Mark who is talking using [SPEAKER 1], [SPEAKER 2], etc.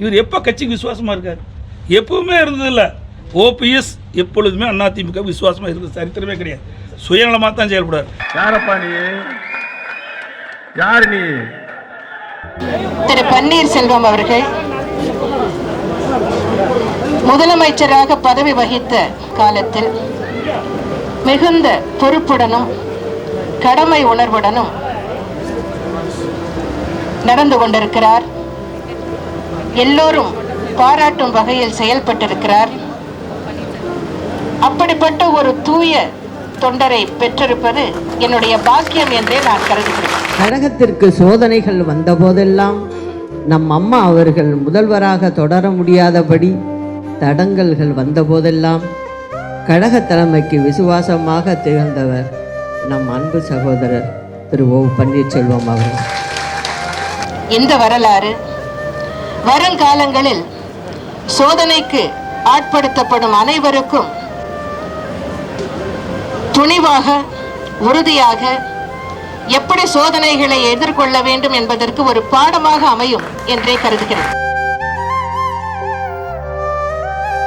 [SPEAKER 1] இவர் எப்போ கட்சிக்கு விசுவாசமாக இருக்கார்? எப்பவுமே இருந்ததில்ல. ஓபிஎஸ் எப்பொழுதுமே அதிமுக விசுவாசமாக இருக்குது சரித்திரமே கிடையாது. சுயநலமாக தான் செயல்படார்
[SPEAKER 2] யாரப்பா நீ? யார் நீ?
[SPEAKER 3] திரு பன்னீர்செல்வம் அவர்கள் முதலமைச்சராக பதவி வகித்த காலத்தில் மிகுந்த பொறுப்புடனும் கடமை உணர்வுடனும் நடந்து கொண்டிருக்கிறார். எல்லோரும் பாராட்டும் வகையில் செயல்பட்டிருக்கிறார். அப்படிப்பட்ட ஒரு தூய தொண்டரை பெற்றிருப்பது என்னுடைய பாக்கியம் என்றே நான் கருதுகிறேன்.
[SPEAKER 4] கழகத்திற்கு சோதனைகள் வந்தபோதெல்லாம் நம் அம்மா அவர்கள் முதல்வராக தொடர முடியாதபடி தடங்கல்கள் வந்தபோதெல்லாம் கழக தலைமைக்கு விசுவாசமாக திகழ்ந்தவர் நம் அன்பு சகோதரர் திரு ஓ பன்னீர்செல்வம் அவர்கள்.
[SPEAKER 3] இந்த வரலாறு? வருங்காலங்களில் சோதனைக்கு ஆட்படுத்தப்படும் அனைவருக்கும் துணிவாக உறுதியாக எப்படி சோதனைகளை எதிர்கொள்ள வேண்டும் என்பதற்கு ஒரு பாடமாக அமையும் என்றே கருதுகிறேன்.